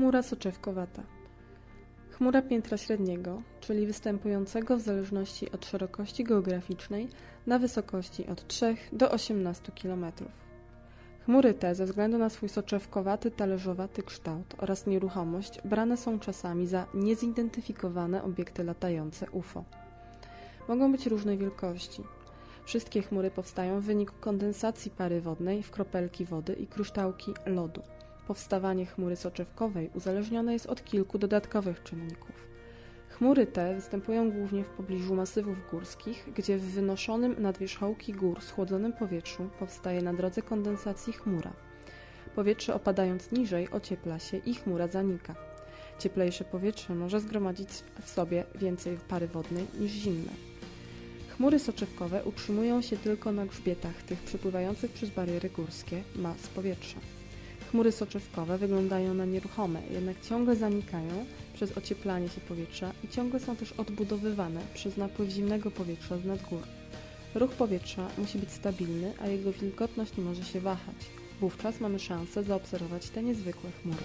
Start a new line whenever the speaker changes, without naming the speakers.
Chmura soczewkowata. Chmura piętra średniego, czyli występującego w zależności od szerokości geograficznej na wysokości od 3 do 18 km. Chmury te, ze względu na swój soczewkowaty, talerzowaty kształt oraz nieruchomość, brane są czasami za niezidentyfikowane obiekty latające UFO. Mogą być różnej wielkości. Wszystkie chmury powstają w wyniku kondensacji pary wodnej w kropelki wody i kryształki lodu. Powstawanie chmury soczewkowej uzależnione jest od kilku dodatkowych czynników. Chmury te występują głównie w pobliżu masywów górskich, gdzie w wynoszonym nad wierzchołki gór schłodzonym powietrzu powstaje na drodze kondensacji chmura. Powietrze opadając niżej ociepla się i chmura zanika. Cieplejsze powietrze może zgromadzić w sobie więcej pary wodnej niż zimne. Chmury soczewkowe utrzymują się tylko na grzbietach tych przepływających przez bariery górskie mas powietrza. Chmury soczewkowe wyglądają na nieruchome, jednak ciągle zanikają przez ocieplanie się powietrza i ciągle są też odbudowywane przez napływ zimnego powietrza z nadgór. Ruch powietrza musi być stabilny, a jego wilgotność nie może się wahać. Wówczas mamy szansę zaobserwować te niezwykłe chmury.